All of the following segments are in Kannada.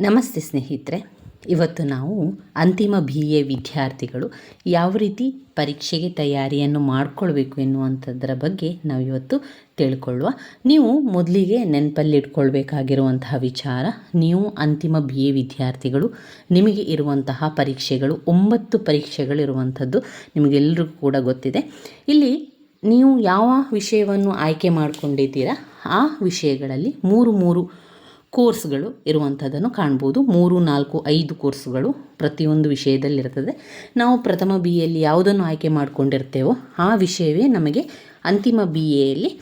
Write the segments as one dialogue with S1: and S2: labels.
S1: ನಮಸ್ತೆ ಸ್ನೇಹಿತರೆ. ಇವತ್ತು ನಾವು ಅಂತಿಮ ಬಿ ಎ ವಿದ್ಯಾರ್ಥಿಗಳು ಯಾವ ರೀತಿ ಪರೀಕ್ಷೆಗೆ ತಯಾರಿಯನ್ನು ಮಾಡಿಕೊಳ್ಬೇಕು ಎನ್ನುವಂಥದ್ರ ಬಗ್ಗೆ ನಾವು ಇವತ್ತು ತಿಳ್ಕೊಳ್ಳುವ. ನೀವು ಮೊದಲಿಗೆ ನೆನಪಲ್ಲಿಟ್ಕೊಳ್ಬೇಕಾಗಿರುವಂತಹ ವಿಚಾರ, ನೀವು ಅಂತಿಮ ಬಿ ಎ ವಿದ್ಯಾರ್ಥಿಗಳು, ನಿಮಗೆ ಇರುವಂತಹ ಪರೀಕ್ಷೆಗಳು, ಒಂಬತ್ತು ಪರೀಕ್ಷೆಗಳಿರುವಂಥದ್ದು ನಿಮಗೆಲ್ಲರಿಗೂ ಕೂಡ ಗೊತ್ತಿದೆ. ಇಲ್ಲಿ ನೀವು ಯಾವ ವಿಷಯವನ್ನು ಆಯ್ಕೆ ಮಾಡಿಕೊಂಡಿದ್ದೀರಾ, ಆ ವಿಷಯಗಳಲ್ಲಿ ಮೂರು ಮೂರು ಕೋರ್ಸ್ಗಳು ಇರುವಂಥದ್ದನ್ನು ಕಾಣ್ಬೋದು. ಮೂರು, ನಾಲ್ಕು, ಐದು ಕೋರ್ಸ್ಗಳು ಪ್ರತಿಯೊಂದು ವಿಷಯದಲ್ಲಿರ್ತದೆ. ನಾವು ಪ್ರಥಮ ಬಿ ಎಲ್ಲಿ ಯಾವುದನ್ನು ಆಯ್ಕೆ ಮಾಡಿಕೊಂಡಿರ್ತೇವೋ ಆ ವಿಷಯವೇ ನಮಗೆ ಅಂತಿಮ ಬಿ ಎಯಲ್ಲಿ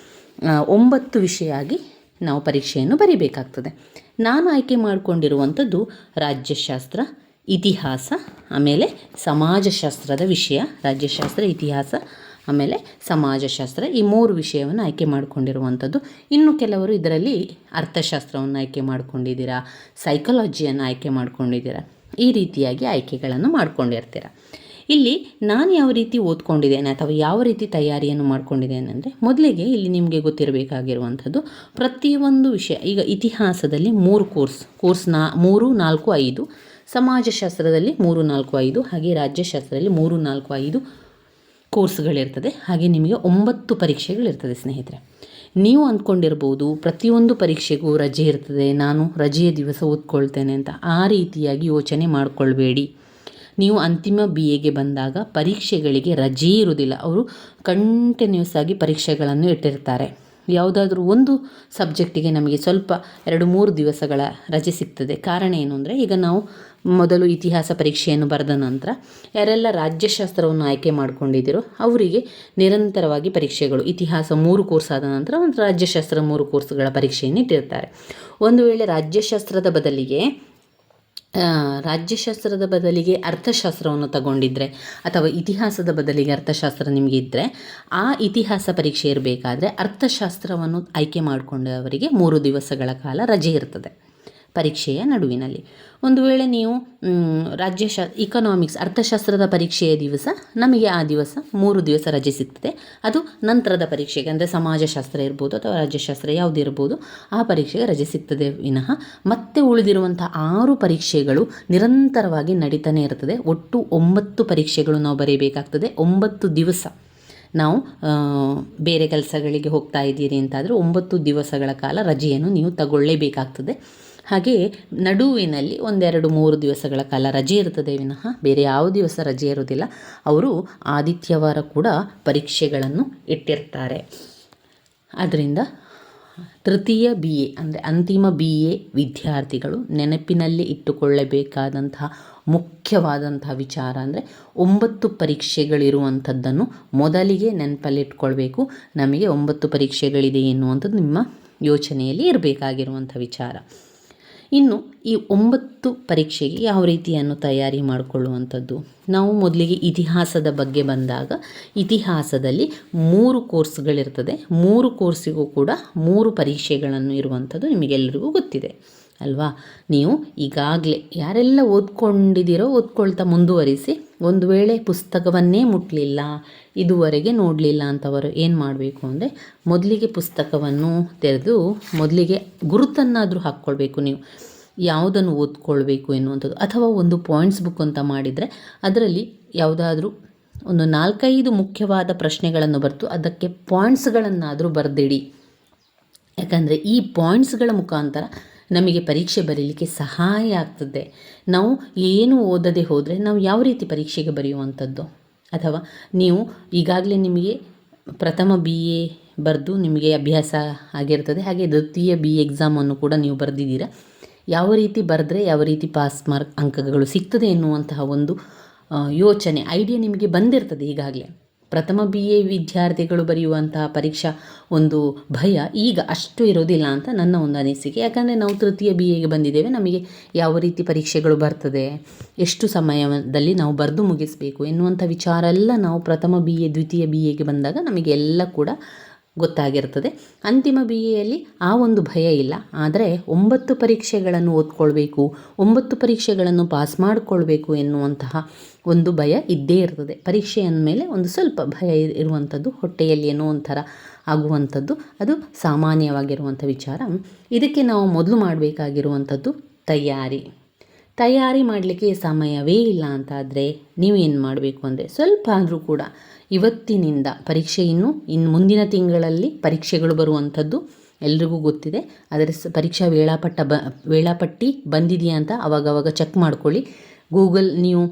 S1: ಒಂಬತ್ತು ವಿಷಯ ಆಗಿ ನಾವು ಪರೀಕ್ಷೆಯನ್ನು ಬರೀಬೇಕಾಗ್ತದೆ. ನಾನು ಆಯ್ಕೆ ಮಾಡಿಕೊಂಡಿರುವಂಥದ್ದು ರಾಜ್ಯಶಾಸ್ತ್ರ, ಇತಿಹಾಸ, ಆಮೇಲೆ ಸಮಾಜಶಾಸ್ತ್ರದ ವಿಷಯ, ರಾಜ್ಯಶಾಸ್ತ್ರ, ಇತಿಹಾಸ ಆಮೇಲೆ ಸಮಾಜಶಾಸ್ತ್ರ ಈ ಮೂರು ವಿಷಯವನ್ನು ಆಯ್ಕೆ ಮಾಡಿಕೊಂಡಿರುವಂಥದ್ದು. ಇನ್ನು ಕೆಲವರು ಇದರಲ್ಲಿ ಅರ್ಥಶಾಸ್ತ್ರವನ್ನು ಆಯ್ಕೆ ಮಾಡಿಕೊಂಡಿದ್ದೀರಾ ಸೈಕಾಲಜಿಯನ್ನು ಆಯ್ಕೆ ಮಾಡ್ಕೊಂಡಿದ್ದೀರಾ, ಈ ರೀತಿಯಾಗಿ ಆಯ್ಕೆಗಳನ್ನು ಮಾಡ್ಕೊಂಡಿರ್ತೀರ. ಇಲ್ಲಿ ನಾನು ಯಾವ ರೀತಿ ಓದ್ಕೊಂಡಿದ್ದೇನೆ ಅಥವಾ ಯಾವ ರೀತಿ ತಯಾರಿಯನ್ನು ಮಾಡ್ಕೊಂಡಿದ್ದೇನೆ ಅಂದರೆ, ಮೊದಲಿಗೆ ಇಲ್ಲಿ ನಿಮಗೆ ಗೊತ್ತಿರಬೇಕಾಗಿರುವಂಥದ್ದು ಪ್ರತಿಯೊಂದು ವಿಷಯ, ಈಗ ಇತಿಹಾಸದಲ್ಲಿ ಮೂರು ಕೋರ್ಸ್ ಕೋರ್ಸ್ ನಾ, ಮೂರು, ನಾಲ್ಕು, ಐದು, ಸಮಾಜಶಾಸ್ತ್ರದಲ್ಲಿ ಮೂರು, ನಾಲ್ಕು, ಐದು, ಹಾಗೆ ರಾಜ್ಯಶಾಸ್ತ್ರದಲ್ಲಿ ಮೂರು, ನಾಲ್ಕು, ಐದು ಕೋರ್ಸ್ಗಳಿರ್ತದೆ. ಹಾಗೆ ನಿಮಗೆ ಒಂಬತ್ತು ಪರೀಕ್ಷೆಗಳಿರ್ತದೆ ಸ್ನೇಹಿತರೆ. ನೀವು ಅಂದ್ಕೊಂಡಿರ್ಬೋದು ಪ್ರತಿಯೊಂದು ಪರೀಕ್ಷೆಗೂ ರಜೆ ಇರ್ತದೆ. ನಾನು ರಜೆಯ ದಿವಸ ಓದ್ಕೊಳ್ತೇನೆ ಅಂತ ಆ ರೀತಿಯಾಗಿ ಯೋಚನೆ ಮಾಡಿಕೊಳ್ಬೇಡಿ. ನೀವು ಅಂತಿಮ ಬಿ ಎಗೆ ಬಂದಾಗ ಪರೀಕ್ಷೆಗಳಿಗೆ ರಜೆ ಇರುವುದಿಲ್ಲ. ಅವರು ಕಂಟಿನ್ಯೂಸ್ ಆಗಿ ಪರೀಕ್ಷೆಗಳನ್ನು ಇಟ್ಟಿರ್ತಾರೆ. ಯಾವುದಾದ್ರೂ ಒಂದು ಸಬ್ಜೆಕ್ಟಿಗೆ ನಮಗೆ ಸ್ವಲ್ಪ ಎರಡು ಮೂರು ದಿವಸಗಳ ರಜೆ ಸಿಗ್ತದೆ. ಕಾರಣ ಏನು ಅಂದರೆ, ಈಗ ನಾವು ಮೊದಲು ಇತಿಹಾಸ ಪರೀಕ್ಷೆಯನ್ನು ಬರೆದ ನಂತರ ಯಾರೆಲ್ಲ ರಾಜ್ಯಶಾಸ್ತ್ರವನ್ನು ಆಯ್ಕೆ ಮಾಡಿಕೊಂಡಿದ್ದೀರೋ ಅವರಿಗೆ ನಿರಂತರವಾಗಿ ಪರೀಕ್ಷೆಗಳು, ಇತಿಹಾಸ ಮೂರು ಕೋರ್ಸ್ ಆದ ನಂತರ ಒಂದು ರಾಜ್ಯಶಾಸ್ತ್ರ ಮೂರು ಕೋರ್ಸ್ಗಳ ಪರೀಕ್ಷೆಯನ್ನು ಇಟ್ಟಿರ್ತಾರೆ. ಒಂದು ವೇಳೆ ರಾಜ್ಯಶಾಸ್ತ್ರದ ಬದಲಿಗೆ ರಾಜ್ಯಶಾಸ್ತ್ರದ ಬದಲಿಗೆ ಅರ್ಥಶಾಸ್ತ್ರವನ್ನು ತಗೊಂಡಿದ್ರೆ ಅಥವಾ ಇತಿಹಾಸದ ಬದಲಿಗೆ ಅರ್ಥಶಾಸ್ತ್ರ ನಿಮಗೆ ಇದ್ದರೆ ಆ ಇತಿಹಾಸ ಪರೀಕ್ಷೆ ಇರಬೇಕಾದ್ರೆ ಅರ್ಥಶಾಸ್ತ್ರವನ್ನು ಆಯ್ಕೆ ಮಾಡಿಕೊಂಡವರಿಗೆ ಮೂರು ದಿವಸಗಳ ಕಾಲ ರಜೆ ಇರ್ತದೆ. ಪರೀಕ್ಷೆಯ ನಡುವಿನಲ್ಲಿ. ಒಂದು ವೇಳೆ ನೀವು ರಾಜ್ಯಶಾ ಇಕನಾಮಿಕ್ಸ್ ಅರ್ಥಶಾಸ್ತ್ರದ ಪರೀಕ್ಷೆಯ ದಿವಸ ನಮಗೆ ಆ ದಿವಸ ಮೂರು ದಿವಸ ರಜೆ ಸಿಗ್ತದೆ. ಅದು ನಂತರದ ಪರೀಕ್ಷೆಗೆ, ಅಂದರೆ ಸಮಾಜಶಾಸ್ತ್ರ ಇರ್ಬೋದು ಅಥವಾ ರಾಜ್ಯಶಾಸ್ತ್ರ ಯಾವುದು ಇರ್ಬೋದು, ಆ ಪರೀಕ್ಷೆಗೆ ರಜೆ ಸಿಗ್ತದೆ ವಿನಃ. ಮತ್ತೆ ಉಳಿದಿರುವಂಥ ಆರು ಪರೀಕ್ಷೆಗಳು ನಿರಂತರವಾಗಿ ನಡೀತಾನೆ ಇರ್ತದೆ. ಒಟ್ಟು ಒಂಬತ್ತು ಪರೀಕ್ಷೆಗಳು ನಾವು ಬರೀಬೇಕಾಗ್ತದೆ. ಒಂಬತ್ತು ದಿವಸ ನಾವು ಬೇರೆ ಕೆಲಸಗಳಿಗೆ ಹೋಗ್ತಾ ಇದ್ದೀರಿ ಅಂತಾದರೂ ಒಂಬತ್ತು ದಿವಸಗಳ ಕಾಲ ರಜೆಯನ್ನು ನೀವು ತಗೊಳ್ಳೇಬೇಕಾಗ್ತದೆ. ಹಾಗೆಯೇ ನಡುವಿನಲ್ಲಿ ಒಂದೆರಡು ಮೂರು ದಿವಸಗಳ ಕಾಲ ರಜೆ ಇರ್ತದೆ ವಿನಃ ಬೇರೆ ಯಾವ ದಿವಸ ರಜೆ ಇರೋದಿಲ್ಲ ಅವರು ಆದಿತ್ಯವಾರ ಕೂಡ ಪರೀಕ್ಷೆಗಳನ್ನು ಇಟ್ಟಿರ್ತಾರೆ. ಅದರಿಂದ ತೃತೀಯ ಬಿ ಎ ಅಂದರೆ ಅಂತಿಮ ಬಿ ಎ ವಿದ್ಯಾರ್ಥಿಗಳು ನೆನಪಿನಲ್ಲಿ ಇಟ್ಟುಕೊಳ್ಳಬೇಕಾದಂತಹ ಮುಖ್ಯವಾದಂತಹ ವಿಚಾರ ಅಂದರೆ ಒಂಬತ್ತು ಪರೀಕ್ಷೆಗಳಿರುವಂಥದ್ದನ್ನು ಮೊದಲಿಗೆ ನೆನಪಲ್ಲಿಟ್ಕೊಳ್ಬೇಕು. ನಮಗೆ ಒಂಬತ್ತು ಪರೀಕ್ಷೆಗಳಿದೆ ಎನ್ನುವಂಥದ್ದು ನಿಮ್ಮ ಯೋಚನೆಯಲ್ಲಿ ಇರಬೇಕಾಗಿರುವಂಥ ವಿಚಾರ. ಇನ್ನು ಈ ಒಂಬತ್ತು ಪರೀಕ್ಷೆಗೆ ಯಾವ ರೀತಿಯನ್ನು ತಯಾರಿ ಮಾಡಿಕೊಳ್ಳುವಂಥದ್ದು? ನಾವು ಮೊದಲಿಗೆ ಇತಿಹಾಸದ ಬಗ್ಗೆ ಬಂದಾಗ ಇತಿಹಾಸದಲ್ಲಿ ಮೂರು ಕೋರ್ಸ್ಗಳಿರ್ತದೆ. ಮೂರು ಕೋರ್ಸಿಗೂ ಕೂಡ ಮೂರು ಪರೀಕ್ಷೆಗಳನ್ನು ಇರುವಂಥದ್ದು ನಿಮಗೆಲ್ಲರಿಗೂ ಗೊತ್ತಿದೆ. ಅಲ್ವಾ? ನೀವು ಈಗಾಗಲೇ ಯಾರೆಲ್ಲ ಓದ್ಕೊಂಡಿದ್ದೀರೋ ಓದ್ಕೊಳ್ತಾ ಮುಂದುವರಿಸಿ ಒಂದು ವೇಳೆ ಪುಸ್ತಕವನ್ನೇ ಮುಟ್ಟಲಿಲ್ಲ ಇದುವರೆಗೆ ನೋಡಲಿಲ್ಲ ಅಂತವರು ಏನು ಮಾಡಬೇಕು ಅಂದರೆ ಮೊದಲಿಗೆ ಪುಸ್ತಕವನ್ನು ತೆರೆದು ಮೊದಲಿಗೆ ಗುರುತನ್ನಾದರೂ ಹಾಕ್ಕೊಳ್ಬೇಕು ನೀವು. ಯಾವುದನ್ನು ಓದ್ಕೊಳ್ಬೇಕು ಎನ್ನುವಂಥದ್ದು. ಅಥವಾ ಒಂದು ಪಾಯಿಂಟ್ಸ್ ಬುಕ್ ಅಂತ ಮಾಡಿದರೆ ಅದರಲ್ಲಿ ಯಾವುದಾದ್ರೂ ಒಂದು ನಾಲ್ಕೈದು ಮುಖ್ಯವಾದ ಪ್ರಶ್ನೆಗಳನ್ನು ಬರ್ತು, ಅದಕ್ಕೆ ಪಾಯಿಂಟ್ಸ್ಗಳನ್ನಾದರೂ ಬರೆದಿಡಿ. ಯಾಕಂದರೆ ಈ ಪಾಯಿಂಟ್ಸ್ಗಳ ಮುಖಾಂತರ ನಮಗೆ ಪರೀಕ್ಷೆ ಬರೀಲಿಕ್ಕೆ ಸಹಾಯ ಆಗ್ತದೆ. ನಾವು ಏನು ಓದದೆ ಹೋದರೆ ನಾವು ಯಾವ ರೀತಿ ಪರೀಕ್ಷೆಗೆ ಬರೆಯುವಂಥದ್ದು? ಅಥವಾ ನೀವು ಈಗಾಗಲೇ ನಿಮಗೆ ಪ್ರಥಮ ಬಿ ಎ ಬರೆದು ನಿಮಗೆ ಅಭ್ಯಾಸ ಆಗಿರ್ತದೆ, ಹಾಗೆ ದ್ವಿತೀಯ ಬಿ ಎಕ್ಸಾಮನ್ನು ಕೂಡ ನೀವು ಬರೆದಿದ್ದೀರಾ? ಯಾವ ರೀತಿ ಬರೆದ್ರೆ ಯಾವ ರೀತಿ ಪಾಸ್ ಮಾರ್ಕ್ ಅಂಕಗಳು ಸಿಗ್ತದೆ ಎನ್ನುವಂತಹ ಒಂದು ಯೋಚನೆ ಐಡಿಯಾ ನಿಮಗೆ ಬಂದಿರ್ತದೆ ಈಗಾಗಲೇ. ಪ್ರಥಮ ಬಿ ಎ ವಿದ್ಯಾರ್ಥಿಗಳು ಬರೆಯುವಂತಹ ಪರೀಕ್ಷಾ ಒಂದು ಭಯ ಈಗ ಅಷ್ಟು ಇರೋದಿಲ್ಲ ಅಂತ ನನ್ನ ಒಂದು ಅನಿಸಿಕೆ. ಯಾಕಂದರೆ ನಾವು ತೃತೀಯ ಬಿ ಎಗೆ ಬಂದಿದ್ದೇವೆ, ನಮಗೆ ಯಾವ ರೀತಿ ಪರೀಕ್ಷೆಗಳು ಬರ್ತದೆ, ಎಷ್ಟು ಸಮಯದಲ್ಲಿ ನಾವು ಬರೆದು ಮುಗಿಸಬೇಕು ಎನ್ನುವಂಥ ವಿಚಾರ ಎಲ್ಲ ನಾವು ಪ್ರಥಮ ಬಿ ಎ ದ್ವಿತೀಯ ಬಿ ಎಗೆ ಬಂದಾಗ ನಮಗೆ ಎಲ್ಲ ಕೂಡ ಗೊತ್ತಾಗಿರ್ತದೆ. ಅಂತಿಮ ಬಿ ಎಯಲ್ಲಿ ಆ ಒಂದು ಭಯ ಇಲ್ಲ. ಆದರೆ ಒಂಬತ್ತು ಪರೀಕ್ಷೆಗಳನ್ನು ಓದ್ಕೊಳ್ಬೇಕು, ಒಂಬತ್ತು ಪರೀಕ್ಷೆಗಳನ್ನು ಪಾಸ್ ಮಾಡಿಕೊಳ್ಬೇಕು ಎನ್ನುವಂತಹ ಒಂದು ಭಯ ಇದ್ದೇ ಇರ್ತದೆ. ಪರೀಕ್ಷೆ ಅಂದಮೇಲೆ ಒಂದು ಸ್ವಲ್ಪ ಭಯ ಇರುವಂಥದ್ದು ಹೊಟ್ಟೆಯಲ್ಲಿ ಏನೋ ಒಂಥರ ಆಗುವಂಥದ್ದು. ಅದು ಸಾಮಾನ್ಯವಾಗಿರುವಂಥ ವಿಚಾರ. ಇದಕ್ಕೆ ನಾವು ಮೊದಲು ಮಾಡಬೇಕಾಗಿರುವಂಥದ್ದು ತಯಾರಿ. ತಯಾರಿ ಮಾಡಲಿಕ್ಕೆ ಸಮಯವೇ ಇಲ್ಲ ಅಂತಾದರೆ ನೀವೇನು ಮಾಡಬೇಕು ಅಂದರೆ ಸ್ವಲ್ಪ ಆದರೂ ಕೂಡ ಇವತ್ತಿನಿಂದ ಪರೀಕ್ಷೆ ಇನ್ನು ಇನ್ನು ಮುಂದಿನ ತಿಂಗಳಲ್ಲಿ ಪರೀಕ್ಷೆಗಳು ಬರುವಂಥದ್ದು ಎಲ್ರಿಗೂ ಗೊತ್ತಿದೆ. ಅದರ ಸ, ಪರೀಕ್ಷಾ ವೇಳಾಪಟ್ಟ ಬ, ವೇಳಾಪಟ್ಟಿ ಬಂದಿದೆಯಾ ಅಂತ ಅವಾಗವಾಗ ಚೆಕ್ ಮಾಡ್ಕೊಳ್ಳಿ. ಗೂಗಲ್ ನೀವು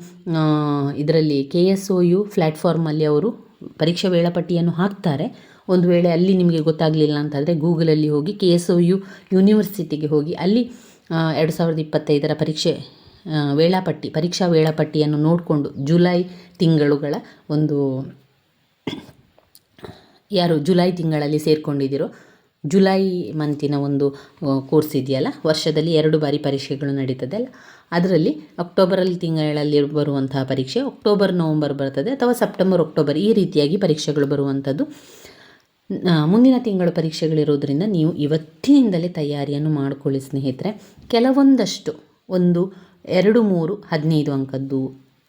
S1: ಇದರಲ್ಲಿ ಕೆ ಎಸ್ ಒ ಯು ಪ್ಲ್ಯಾಟ್ಫಾರ್ಮಲ್ಲಿ ಅವರು ಪರೀಕ್ಷಾ ವೇಳಾಪಟ್ಟಿಯನ್ನು ಹಾಕ್ತಾರೆ. ಒಂದು ವೇಳೆ ಅಲ್ಲಿ ನಿಮಗೆ ಗೊತ್ತಾಗಲಿಲ್ಲ ಅಂತಂದರೆ ಗೂಗಲಲ್ಲಿ ಹೋಗಿ ಕೆ ಎಸ್ ಒ ಯು ಯೂನಿವರ್ಸಿಟಿಗೆ ಹೋಗಿ, ಅಲ್ಲಿ ಎರಡು ಸಾವಿರದ ಇಪ್ಪತ್ತೈದರ ಪರೀಕ್ಷೆ ವೇಳಾಪಟ್ಟಿ, ಪರೀಕ್ಷಾ ವೇಳಾಪಟ್ಟಿಯನ್ನು ನೋಡಿಕೊಂಡು ಜುಲೈ ತಿಂಗಳುಗಳ ಒಂದು ಯಾರು ಜುಲೈ ತಿಂಗಳಲ್ಲಿ ಸೇರಿಕೊಂಡಿದ್ದೀರೋ, ಜುಲೈ ಮಂತಿನ ಒಂದು ಕೋರ್ಸ್ ಇದೆಯಲ್ಲ, ವರ್ಷದಲ್ಲಿ ಎರಡು ಬಾರಿ ಪರೀಕ್ಷೆಗಳು ನಡೀತದೆ ಅಲ್ಲ? ಅದರಲ್ಲಿ ಅಕ್ಟೋಬರಲ್ಲಿ ತಿಂಗಳಲ್ಲಿ ಬರುವಂತಹ ಪರೀಕ್ಷೆ, ಅಕ್ಟೋಬರ್, ನವಂಬರ್ ಬರ್ತದೆ ಅಥವಾ ಸೆಪ್ಟೆಂಬರ್, ಅಕ್ಟೋಬರ್, ಈ ರೀತಿಯಾಗಿ ಪರೀಕ್ಷೆಗಳು ಬರುವಂಥದ್ದು. ಮುಂದಿನ ತಿಂಗಳು ಪರೀಕ್ಷೆಗಳಿರೋದ್ರಿಂದ ನೀವು ಇವತ್ತಿನಿಂದಲೇ ತಯಾರಿಯನ್ನು ಮಾಡಿಕೊಳ್ಳಿ ಸ್ನೇಹಿತರೆ. ಕೆಲವೊಂದಷ್ಟು, ಒಂದು, ಎರಡು, ಮೂರು, ಹದಿನೈದು ಅಂಕದ್ದು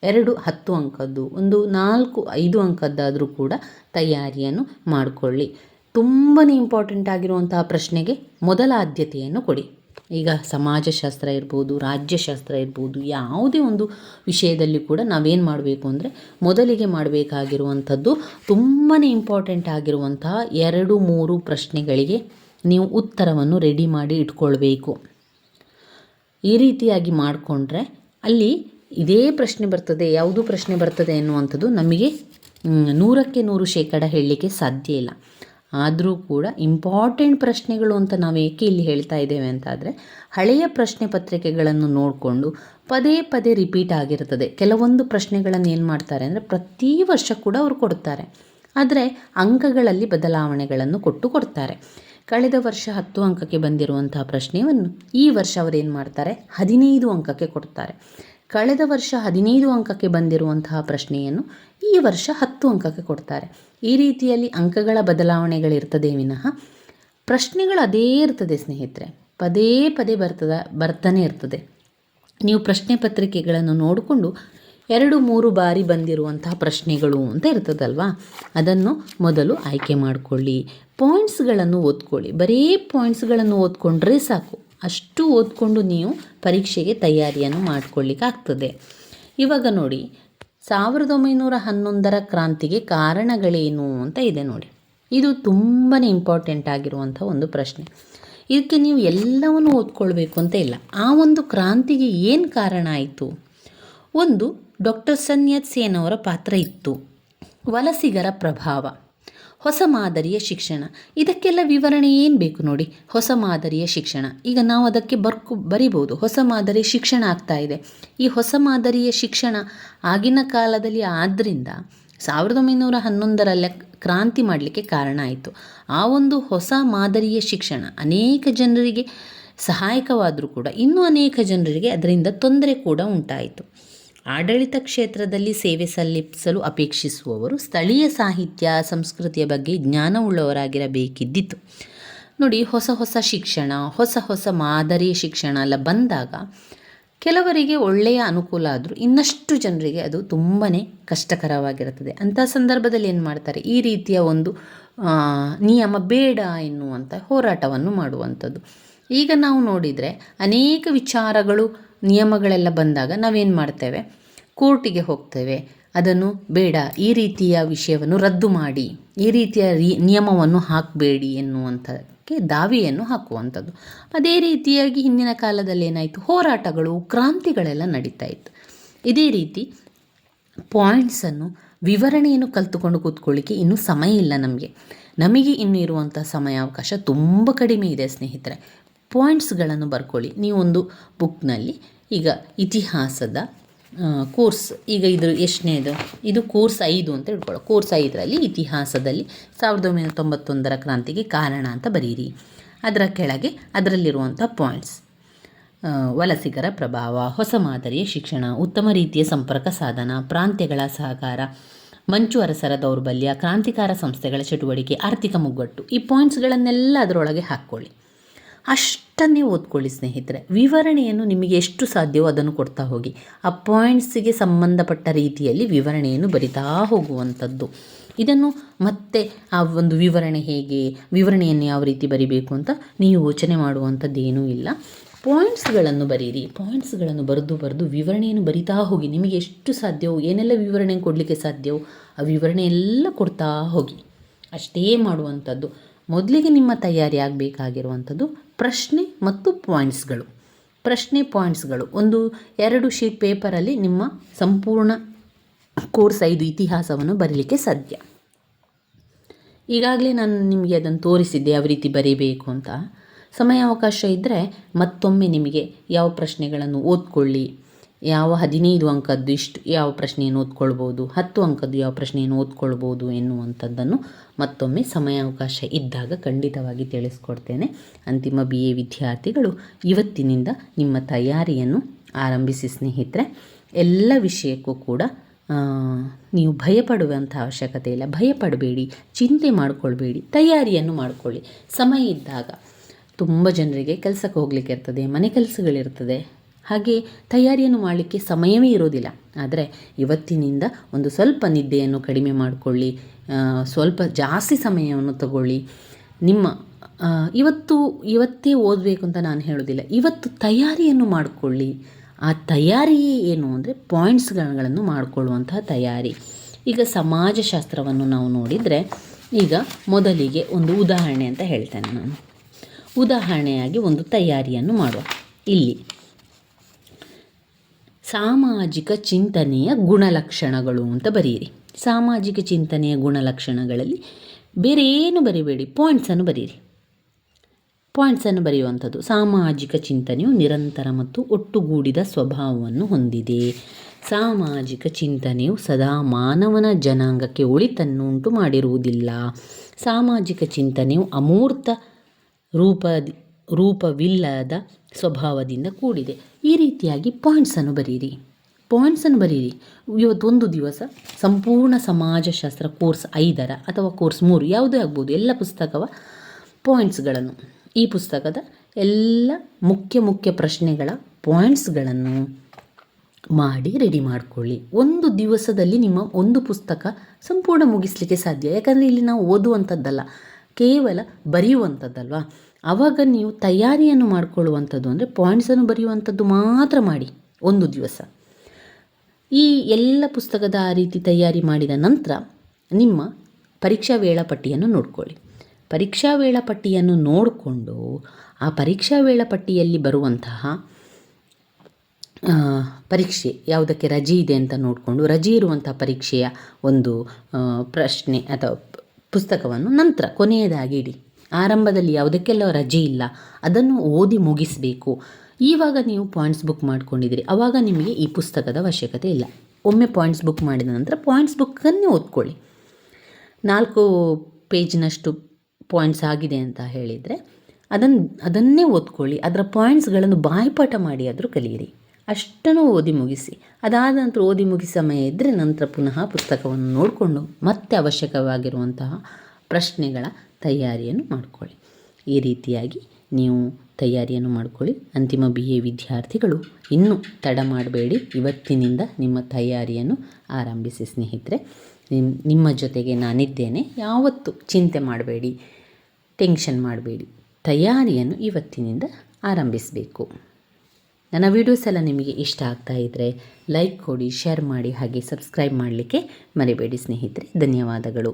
S1: ಎರಡು ಹತ್ತು ಅಂಕದ್ದು, ಒಂದು ನಾಲ್ಕು ಐದು ಅಂಕದ್ದಾದರೂ ಕೂಡ ತಯಾರಿಯನ್ನು ಮಾಡಿಕೊಳ್ಳಿ. ತುಂಬಾ ಇಂಪಾರ್ಟೆಂಟ್ ಆಗಿರುವಂತಹ ಪ್ರಶ್ನೆಗೆ ಮೊದಲ ಆದ್ಯತೆಯನ್ನು ಕೊಡಿ. ಈಗ ಸಮಾಜಶಾಸ್ತ್ರ ಇರ್ಬೋದು, ರಾಜ್ಯಶಾಸ್ತ್ರ ಇರ್ಬೋದು, ಯಾವುದೇ ಒಂದು ವಿಷಯದಲ್ಲಿ ಕೂಡ ನಾವೇನು ಮಾಡಬೇಕು ಅಂದರೆ ಮೊದಲಿಗೆ ಮಾಡಬೇಕಾಗಿರುವಂಥದ್ದು ತುಂಬಾ ಇಂಪಾರ್ಟೆಂಟ್ ಆಗಿರುವಂತಹ ಎರಡು ಮೂರು ಪ್ರಶ್ನೆಗಳಿಗೆ ನೀವು ಉತ್ತರವನ್ನು ರೆಡಿ ಮಾಡಿ ಇಟ್ಕೊಳ್ಬೇಕು. ಈ ರೀತಿಯಾಗಿ ಮಾಡಿಕೊಂಡ್ರೆ ಅಲ್ಲಿ ಇದೇ ಪ್ರಶ್ನೆ ಬರ್ತದೆ, ಯಾವುದು ಪ್ರಶ್ನೆ ಬರ್ತದೆ ಎನ್ನುವಂಥದ್ದು ನಮಗೆ ನೂರಕ್ಕೆ ನೂರು ಶೇಕಡ ಹೇಳಲಿಕ್ಕೆ ಸಾಧ್ಯ ಇಲ್ಲ. ಆದರೂ ಕೂಡ ಇಂಪಾರ್ಟೆಂಟ್ ಪ್ರಶ್ನೆಗಳು ಅಂತ ನಾವು ಏಕೆ ಇಲ್ಲಿ ಹೇಳ್ತಾ ಇದ್ದೇವೆ ಅಂತಾದರೆ, ಹಳೆಯ ಪ್ರಶ್ನೆ ಪತ್ರಿಕೆಗಳನ್ನು ನೋಡಿಕೊಂಡು ಪದೇ ಪದೇ ರಿಪೀಟ್ ಆಗಿರ್ತದೆ. ಕೆಲವೊಂದು ಪ್ರಶ್ನೆಗಳನ್ನು ಏನು ಮಾಡ್ತಾರೆ ಅಂದರೆ ಪ್ರತಿ ವರ್ಷ ಕೂಡ ಅವರು ಕೊಡ್ತಾರೆ. ಆದರೆ ಅಂಕಗಳಲ್ಲಿ ಬದಲಾವಣೆಗಳನ್ನು ಕೊಟ್ಟು ಕೊಡ್ತಾರೆ. ಕಳೆದ ವರ್ಷ ಹತ್ತು ಅಂಕಕ್ಕೆ ಬಂದಿರುವಂತಹ ಪ್ರಶ್ನೆಯನ್ನು ಈ ವರ್ಷ ಅವರೇನು ಮಾಡ್ತಾರೆ? ಹದಿನೈದು ಅಂಕಕ್ಕೆ ಕೊಡ್ತಾರೆ. ಕಳೆದ ವರ್ಷ ಹದಿನೈದು ಅಂಕಕ್ಕೆ ಬಂದಿರುವಂತಹ ಪ್ರಶ್ನೆಯನ್ನು ಈ ವರ್ಷ ಹತ್ತು ಅಂಕಕ್ಕೆ ಕೊಡ್ತಾರೆ. ಈ ರೀತಿಯಲ್ಲಿ ಅಂಕಗಳ ಬದಲಾವಣೆಗಳಿರ್ತದೆ ವಿನಃ. ಪ್ರಶ್ನೆಗಳು ಅದೇ ಇರ್ತದೆ ಸ್ನೇಹಿತರೆ. ಪದೇ ಪದೇ ಬರ್ತದ, ಬರ್ತಾನೆ ಇರ್ತದೆ. ನೀವು ಪ್ರಶ್ನೆ ಪತ್ರಿಕೆಗಳನ್ನು ನೋಡಿಕೊಂಡು ಎರಡು, ಮೂರು ಬಾರಿ ಬಂದಿರುವಂತಹ ಪ್ರಶ್ನೆಗಳು ಅಂತ ಇರ್ತದಲ್ವಾ? ಅದನ್ನು ಮೊದಲು ಆಯ್ಕೆ ಮಾಡಿಕೊಳ್ಳಿ. ಪಾಯಿಂಟ್ಸ್ಗಳನ್ನು ಓದ್ಕೊಳ್ಳಿ. ಬರೀ ಪಾಯಿಂಟ್ಸ್ಗಳನ್ನು ಓದ್ಕೊಂಡ್ರೆ ಸಾಕು. ಅಷ್ಟು ಓದ್ಕೊಂಡು ನೀವು ಪರೀಕ್ಷೆಗೆ ತಯಾರಿಯನ್ನು ಮಾಡ್ಕೊಳ್ಳಿಕ್ಕೆ ಆಗ್ತದೆ ಇವಾಗ ನೋಡಿ, ಸಾವಿರದ ಒಂಬೈನೂರ ಹನ್ನೊಂದರ ಕ್ರಾಂತಿಗೆ ಕಾರಣಗಳೇನು ಅಂತ ಇದೆ ನೋಡಿ. ಇದು ತುಂಬಾ ಇಂಪಾರ್ಟೆಂಟ್ ಆಗಿರುವಂಥ ಒಂದು ಪ್ರಶ್ನೆ. ಇದಕ್ಕೆ ನೀವು ಎಲ್ಲವನ್ನು ಓದ್ಕೊಳ್ಬೇಕು ಅಂತ ಇಲ್ಲ. ಆ ಒಂದು ಕ್ರಾಂತಿಗೆ ಏನು ಕಾರಣ ಆಯಿತು? ಒಂದು, ಡಾಕ್ಟರ್ ಸನ್ಯತ್ ಸೇನ್ ಅವರ ಪಾತ್ರ ಇತ್ತು. ವಲಸಿಗರ ಪ್ರಭಾವ. ಹೊಸ ಮಾದರಿಯ ಶಿಕ್ಷಣ. ಇದಕ್ಕೆಲ್ಲ ವಿವರಣೆ ಏನು ಬೇಕು ನೋಡಿ? ಹೊಸ ಮಾದರಿಯ ಶಿಕ್ಷಣ. ಈಗ ನಾವು ಅದಕ್ಕೆ ಬರ್ಕು ಬರಿಬೋದು ಹೊಸ ಮಾದರಿ ಶಿಕ್ಷಣ ಆಗ್ತಾ ಇದೆ. ಈ ಹೊಸ ಮಾದರಿಯ ಶಿಕ್ಷಣ ಆಗಿನ ಕಾಲದಲ್ಲಿ ಆದ್ದರಿಂದ ಸಾವಿರದ ಒಂಬೈನೂರ ಹನ್ನೊಂದರಲ್ಲೇ ಕ್ರಾಂತಿ ಮಾಡಲಿಕ್ಕೆ ಕಾರಣ ಆಯಿತು. ಆ ಒಂದು ಹೊಸ ಮಾದರಿಯ ಶಿಕ್ಷಣ ಅನೇಕ ಜನರಿಗೆ ಸಹಾಯಕವಾದರೂ ಕೂಡ ಇನ್ನೂ ಅನೇಕ ಜನರಿಗೆ ಅದರಿಂದ ತೊಂದರೆ ಕೂಡ ಉಂಟಾಯಿತು. ಆಡಳಿತ ಕ್ಷೇತ್ರದಲ್ಲಿ ಸೇವೆ ಸಲ್ಲಿಸಲು ಅಪೇಕ್ಷಿಸುವವರು ಸ್ಥಳೀಯ ಸಾಹಿತ್ಯ, ಸಂಸ್ಕೃತಿಯ ಬಗ್ಗೆ ಜ್ಞಾನವುಳ್ಳವರಾಗಿರಬೇಕಿದ್ದಿತು. ನೋಡಿ, ಹೊಸ ಹೊಸ ಶಿಕ್ಷಣ, ಹೊಸ ಹೊಸ ಮಾದರಿಯ ಶಿಕ್ಷಣ ಎಲ್ಲ ಬಂದಾಗ ಕೆಲವರಿಗೆ ಒಳ್ಳೆಯ ಅನುಕೂಲ ಆದರೂ ಇನ್ನಷ್ಟು ಜನರಿಗೆ ಅದು ತುಂಬಾ ಕಷ್ಟಕರವಾಗಿರುತ್ತದೆ. ಅಂಥ ಸಂದರ್ಭದಲ್ಲಿ ಏನು ಮಾಡ್ತಾರೆ? ಈ ರೀತಿಯ ಒಂದು ನಿಯಮ ಬೇಡ ಎನ್ನುವಂಥ ಹೋರಾಟವನ್ನು ಮಾಡುವಂಥದ್ದು. ಈಗ ನಾವು ನೋಡಿದರೆ ಅನೇಕ ವಿಚಾರಗಳು ನಿಯಮಗಳೆಲ್ಲ ಬಂದಾಗ ನಾವೇನು ಮಾಡ್ತೇವೆ? ಕೋರ್ಟಿಗೆ ಹೋಗ್ತೇವೆ. ಅದನ್ನು ಬೇಡ, ಈ ರೀತಿಯ ವಿಷಯವನ್ನು ರದ್ದು ಮಾಡಿ, ಈ ರೀತಿಯ ರೀ, ನಿಯಮವನ್ನು ಹಾಕಬೇಡಿ ಎನ್ನುವಂಥಕ್ಕೆ ದಾವೆಯನ್ನು ಹಾಕುವಂಥದ್ದು. ಅದೇ ರೀತಿಯಾಗಿ ಹಿಂದಿನ ಕಾಲದಲ್ಲಿ ಏನಾಯಿತು? ಹೋರಾಟಗಳು, ಕ್ರಾಂತಿಗಳೆಲ್ಲ ನಡೀತಾ ಇತ್ತು. ಇದೇ ರೀತಿ ಪಾಯಿಂಟ್ಸನ್ನು ವಿವರಣೆಯನ್ನು ಕಲ್ತುಕೊಂಡು ಕೂತ್ಕೊಳ್ಳಿಕ್ಕೆ ಇನ್ನೂ ಸಮಯ ಇಲ್ಲ ನಮಗೆ. ನಮಗೆ ಇನ್ನು ಇರುವಂಥ ಸಮಯಾವಕಾಶ ತುಂಬ ಕಡಿಮೆ ಇದೆ ಸ್ನೇಹಿತರೆ. ಪಾಯಿಂಟ್ಸ್ಗಳನ್ನು ಬರ್ಕೊಳ್ಳಿ. ನೀವೊಂದು ಬುಕ್ನಲ್ಲಿ ಈಗ ಇತಿಹಾಸದ ಕೋರ್ಸ್. ಈಗ ಇದು ಎಷ್ಟನೇದು? ಇದು ಕೋರ್ಸ್ ಐದು ಅಂತ ಹೇಳ್ಕೊಳ್ಳೋ ಕೋರ್ಸ್ ಐದರಲ್ಲಿ ಇತಿಹಾಸದಲ್ಲಿ ಸಾವಿರದ ಒಂಬೈನೂರ ತೊಂಬತ್ತೊಂದರ ಕ್ರಾಂತಿಗೆ ಕಾರಣ ಅಂತ ಬರೀರಿ. ಅದರ ಕೆಳಗೆ ಅದರಲ್ಲಿರುವಂಥ ಪಾಯಿಂಟ್ಸ್ ವಲಸಿಗರ ಪ್ರಭಾವ, ಹೊಸ ಮಾದರಿಯ ಶಿಕ್ಷಣ, ಉತ್ತಮ ರೀತಿಯ ಸಂಪರ್ಕ ಸಾಧನ, ಪ್ರಾಂತ್ಯಗಳ ಸಹಕಾರ, ಮಂಚು ಅರಸರ ದೌರ್ಬಲ್ಯ, ಕ್ರಾಂತಿಕಾರ ಸಂಸ್ಥೆಗಳ ಚಟುವಟಿಕೆ, ಆರ್ಥಿಕ ಮುಗ್ಗಟ್ಟು. ಈ ಪಾಯಿಂಟ್ಸ್ಗಳನ್ನೆಲ್ಲ ಅದರೊಳಗೆ ಹಾಕ್ಕೊಳ್ಳಿ. ಅಷ್ಟನ್ನೇ ಓದ್ಕೊಳ್ಳಿ ಸ್ನೇಹಿತರೆ. ವಿವರಣೆಯನ್ನು ನಿಮಗೆ ಎಷ್ಟು ಸಾಧ್ಯವೋ ಅದನ್ನು ಕೊಡ್ತಾ ಹೋಗಿ. ಆ ಪಾಯಿಂಟ್ಸಿಗೆ ಸಂಬಂಧಪಟ್ಟ ರೀತಿಯಲ್ಲಿ ವಿವರಣೆಯನ್ನು ಬರಿತಾ ಹೋಗುವಂಥದ್ದು. ಇದನ್ನು ಮತ್ತೆ ಆ ಒಂದು ವಿವರಣೆ ಹೇಗೆ, ವಿವರಣೆಯನ್ನು ಯಾವ ರೀತಿ ಬರಿಬೇಕು ಅಂತ ನೀವು ಯೋಚನೆ ಮಾಡುವಂಥದ್ದೇನೂ ಇಲ್ಲ. ಪಾಯಿಂಟ್ಸ್ಗಳನ್ನು ಬರೀರಿ. ಪಾಯಿಂಟ್ಸ್ಗಳನ್ನು ಬರೆದು ಬರೆದು ವಿವರಣೆಯನ್ನು ಬರಿತಾ ಹೋಗಿ. ನಿಮಗೆ ಎಷ್ಟು ಸಾಧ್ಯವೋ, ಏನೆಲ್ಲ ವಿವರಣೆ ಕೊಡಲಿಕ್ಕೆ ಸಾಧ್ಯವೋ, ಆ ವಿವರಣೆ ಎಲ್ಲ ಕೊಡ್ತಾ ಹೋಗಿ. ಅಷ್ಟೇ ಮಾಡುವಂಥದ್ದು. ಮೊದಲಿಗೆ ನಿಮ್ಮ ತಯಾರಿ ಆಗಬೇಕಾಗಿರುವಂಥದ್ದು ಪ್ರಶ್ನೆ ಮತ್ತು ಪಾಯಿಂಟ್ಸ್ಗಳು ಪ್ರಶ್ನೆ ಪಾಯಿಂಟ್ಸ್ಗಳು ಒಂದು, ಎರಡು ಶೀಟ್ ಪೇಪರಲ್ಲಿ ನಿಮ್ಮ ಸಂಪೂರ್ಣ ಕೋರ್ಸ್ ಐದು ಇತಿಹಾಸವನ್ನು ಬರೀಲಿಕ್ಕೆ ಸಾಧ್ಯ. ಈಗಾಗಲೇ ನಾನು ನಿಮಗೆ ಅದನ್ನು ತೋರಿಸಿದ್ದೆ, ಯಾವ ರೀತಿ ಬರೀಬೇಕು ಅಂತ. ಸಮಯಾವಕಾಶ ಇದ್ದರೆ ಮತ್ತೊಮ್ಮೆ ನಿಮಗೆ ಯಾವ ಪ್ರಶ್ನೆಗಳನ್ನು ಓದ್ಕೊಳ್ಳಿ ಯಾವ ಹದಿನೈದು ಅಂಕದ್ದು ಇಷ್ಟು ಯಾವ ಪ್ರಶ್ನೆಯನ್ನು ಓದ್ಕೊಳ್ಬೋದು, ಹತ್ತು ಅಂಕದ್ದು ಯಾವ ಪ್ರಶ್ನೆಯನ್ನು ಓದ್ಕೊಳ್ಬೋದು ಎನ್ನುವಂಥದ್ದನ್ನು ಮತ್ತೊಮ್ಮೆ ಸಮಯಾವಕಾಶ ಇದ್ದಾಗ ಖಂಡಿತವಾಗಿ ತಿಳಿಸ್ಕೊಡ್ತೇನೆ. ಅಂತಿಮ ಬಿ ಎ ವಿದ್ಯಾರ್ಥಿಗಳು, ಇವತ್ತಿನಿಂದ ನಿಮ್ಮ ತಯಾರಿಯನ್ನು ಆರಂಭಿಸಿ ಸ್ನೇಹಿತರೆ. ಎಲ್ಲ ವಿಷಯಕ್ಕೂ ಕೂಡ ನೀವು ಭಯಪಡುವಂಥ ಅವಶ್ಯಕತೆ ಇಲ್ಲ. ಭಯಪಡಬೇಡಿ, ಚಿಂತೆ ಮಾಡಿಕೊಳ್ಬೇಡಿ, ತಯಾರಿಯನ್ನು ಮಾಡಿಕೊಳ್ಳಿ. ಸಮಯ ಇದ್ದಾಗ ತುಂಬ ಜನರಿಗೆ ಕೆಲಸಕ್ಕೆ ಹೋಗಲಿಕ್ಕೆ ಇರ್ತದೆ, ಮನೆ ಕೆಲಸಗಳಿರ್ತದೆ. ಹಾಗೆ ತಯಾರಿಯನ್ನು ಮಾಡಲಿಕ್ಕೆ ಸಮಯವೇ ಇರೋದಿಲ್ಲ. ಆದರೆ ಇವತ್ತಿನಿಂದ ಒಂದು ಸ್ವಲ್ಪ ನಿದ್ದೆಯನ್ನು ಕಡಿಮೆ ಮಾಡಿಕೊಳ್ಳಿ ಸ್ವಲ್ಪ ಜಾಸ್ತಿ ಸಮಯವನ್ನು ತಗೊಳ್ಳಿ. ನಿಮ್ಮ ಇವತ್ತು, ಇವತ್ತೇ ಓದಬೇಕು ಅಂತ ನಾನು ಹೇಳೋದಿಲ್ಲ. ಇವತ್ತು ತಯಾರಿಯನ್ನು ಮಾಡಿಕೊಳ್ಳಿ. ಆ ತಯಾರಿ ಏನು ಅಂದರೆ ಪಾಯಿಂಟ್ಸ್ಗಳನ್ನು ಮಾಡಿಕೊಳ್ಳುವಂತಹ ತಯಾರಿ. ಈಗ ಸಮಾಜಶಾಸ್ತ್ರವನ್ನು ನಾವು ನೋಡಿದರೆ ಈಗ ಮೊದಲಿಗೆ ಒಂದು ಉದಾಹರಣೆ ಅಂತ ಹೇಳ್ತೇನೆ ನಾನು. ಉದಾಹರಣೆಯಾಗಿ ಒಂದು ತಯಾರಿಯನ್ನು ಮಾಡುವ. ಇಲ್ಲಿ ಸಾಮಾಜಿಕ ಚಿಂತನೆಯ ಗುಣಲಕ್ಷಣಗಳು ಅಂತ ಬರೆಯಿರಿ ಸಾಮಾಜಿಕ ಚಿಂತನೆಯ ಗುಣಲಕ್ಷಣಗಳಲ್ಲಿ ಬೇರೆ ಏನು ಬರಿಬೇಡಿ ಪಾಯಿಂಟ್ಸನ್ನು ಬರೀರಿ. ಪಾಯಿಂಟ್ಸನ್ನು ಬರೆಯುವಂಥದ್ದು ಸಾಮಾಜಿಕ ಚಿಂತನೆಯು ನಿರಂತರ ಮತ್ತು ಒಟ್ಟುಗೂಡಿದ ಸ್ವಭಾವವನ್ನು ಹೊಂದಿದೆ. ಸಾಮಾಜಿಕ ಚಿಂತನೆಯು ಸದಾ ಮಾನವನ ಜನಾಂಗಕ್ಕೆ ಒಳಿತನ್ನುಂಟು ಮಾಡಿರುವುದಿಲ್ಲ. ಸಾಮಾಜಿಕ ಚಿಂತನೆಯು ಅಮೂರ್ತ ರೂಪ ರೂಪವಿಲ್ಲದ ಸ್ವಭಾವದಿಂದ ಕೂಡಿದೆ. ಈ ರೀತಿಯಾಗಿ ಪಾಯಿಂಟ್ಸನ್ನು ಬರೀರಿ. ಪಾಯಿಂಟ್ಸನ್ನು ಬರೀರಿ. ಇವತ್ತೊಂದು ದಿವಸ ಸಂಪೂರ್ಣ ಸಮಾಜಶಾಸ್ತ್ರ ಕೋರ್ಸ್ ಐದರ ಅಥವಾ ಕೋರ್ಸ್ ಮೂರು ಯಾವುದೇ ಆಗ್ಬೋದು, ಎಲ್ಲ ಪುಸ್ತಕವ ಪಾಯಿಂಟ್ಸ್ಗಳನ್ನು ಈ ಪುಸ್ತಕದ ಎಲ್ಲ ಮುಖ್ಯ ಮುಖ್ಯ ಪ್ರಶ್ನೆಗಳ ಪಾಯಿಂಟ್ಸ್ಗಳನ್ನು ಮಾಡಿ ರೆಡಿ ಮಾಡಿಕೊಳ್ಳಿ. ಒಂದು ದಿವಸದಲ್ಲಿ ನಿಮ್ಮ ಒಂದು ಪುಸ್ತಕ ಸಂಪೂರ್ಣ ಮುಗಿಸ್ಲಿಕ್ಕೆ ಸಾಧ್ಯ. ಯಾಕಂದರೆ ಇಲ್ಲಿ ನಾವು ಓದುವಂಥದ್ದಲ್ಲ ಕೇವಲ ಬರೆಯುವಂಥದ್ದಲ್ವಾ ಆವಾಗ ನೀವು ತಯಾರಿಯನ್ನು ಮಾಡಿಕೊಳ್ಳುವಂಥದ್ದು ಅಂದರೆ ಪಾಯಿಂಟ್ಸನ್ನು ಬರೆಯುವಂಥದ್ದು ಮಾತ್ರ ಮಾಡಿ, ಒಂದು ದಿವಸ. ಈ ಎಲ್ಲ ಪುಸ್ತಕದ ಆ ರೀತಿ ತಯಾರಿ ಮಾಡಿದ ನಂತರ ನಿಮ್ಮ ಪರೀಕ್ಷಾ ವೇಳಾಪಟ್ಟಿಯನ್ನು ನೋಡ್ಕೊಳ್ಳಿ. ಪರೀಕ್ಷಾ ವೇಳಾಪಟ್ಟಿಯನ್ನು ನೋಡಿಕೊಂಡು ಆ ಪರೀಕ್ಷಾ ವೇಳಾಪಟ್ಟಿಯಲ್ಲಿ ಬರುವಂತಹ ಪರೀಕ್ಷೆ, ಯಾವುದಕ್ಕೆ ರಜೆ ಇದೆ ಅಂತ ನೋಡಿಕೊಂಡು, ರಜೆ ಇರುವಂಥ ಪರೀಕ್ಷೆಯ ಒಂದು ಪ್ರಶ್ನೆ ಅಥವಾ ಪುಸ್ತಕವನ್ನು ನಂತರ ಕೊನೆಯದಾಗಿ ಇಡಿ. ಆರಂಭದಲ್ಲಿ ಯಾವುದಕ್ಕೆಲ್ಲ ರಜೆ ಇಲ್ಲ, ಅದನ್ನು ಓದಿ ಮುಗಿಸಬೇಕು. ಈವಾಗ ನೀವು ಪಾಯಿಂಟ್ಸ್ ಬುಕ್ ಮಾಡ್ಕೊಂಡಿದ್ದೀರಿ ಆವಾಗ ನಿಮಗೆ ಈ ಪುಸ್ತಕದ ಅವಶ್ಯಕತೆ ಇಲ್ಲ. ಒಮ್ಮೆ ಪಾಯಿಂಟ್ಸ್ ಬುಕ್ ಮಾಡಿದ ನಂತರ ಪಾಯಿಂಟ್ಸ್ ಬುಕ್ಕನ್ನೇ ಓದ್ಕೊಳ್ಳಿ. ನಾಲ್ಕು ಪೇಜ್ನಷ್ಟು ಪಾಯಿಂಟ್ಸ್ ಆಗಿದೆ ಅಂತ ಹೇಳಿದರೆ ಅದನ್ನು ಅದನ್ನೇ ಓದ್ಕೊಳ್ಳಿ. ಅದರ ಪಾಯಿಂಟ್ಸ್ಗಳನ್ನು ಬಾಯಿಪಾಠ ಮಾಡಿ ಆದರೂ ಕಲಿಯಿರಿ. ಅಷ್ಟನ್ನು ಓದಿ ಮುಗಿಸಿ. ಅದಾದ ನಂತರ ಓದಿ ಮುಗಿಸಿ ಸಮಯ ಇದ್ದರೆ ನಂತರ ಪುನಃ ಪುಸ್ತಕವನ್ನು ನೋಡಿಕೊಂಡು ಮತ್ತೆ ಅವಶ್ಯಕವಾಗಿರುವಂತಹ ಪ್ರಶ್ನೆಗಳ ತಯಾರಿಯನ್ನು ಮಾಡಿಕೊಳ್ಳಿ. ಈ ರೀತಿಯಾಗಿ ನೀವು ತಯಾರಿಯನ್ನು ಮಾಡಿಕೊಳ್ಳಿ. ಅಂತಿಮ ಬಿ ಎ ವಿದ್ಯಾರ್ಥಿಗಳು ಇನ್ನೂ ತಡ ಮಾಡಬೇಡಿ. ಇವತ್ತಿನಿಂದ ನಿಮ್ಮ ತಯಾರಿಯನ್ನು ಆರಂಭಿಸಿ ಸ್ನೇಹಿತರೆ. ನಿಮ್, ನಿಮ್ಮ ಜೊತೆಗೆ ನಾನಿದ್ದೇನೆ. ಯಾವತ್ತು ಚಿಂತೆ ಮಾಡಬೇಡಿ. ಟೆನ್ಷನ್ ಮಾಡಬೇಡಿ. ತಯಾರಿಯನ್ನು ಇವತ್ತಿನಿಂದ ಆರಂಭಿಸಬೇಕು. ನನ್ನ ವಿಡಿಯೋಸ್ ಎಲ್ಲ ನಿಮಗೆ ಇಷ್ಟ ಆಗ್ತಾ ಇದ್ದರೆ ಲೈಕ್ ಕೊಡಿ ಶೇರ್ ಮಾಡಿ, ಹಾಗೆ ಸಬ್ಸ್ಕ್ರೈಬ್ ಮಾಡಲಿಕ್ಕೆ ಮರಿಬೇಡಿ ಸ್ನೇಹಿತರೆ. ಧನ್ಯವಾದಗಳು.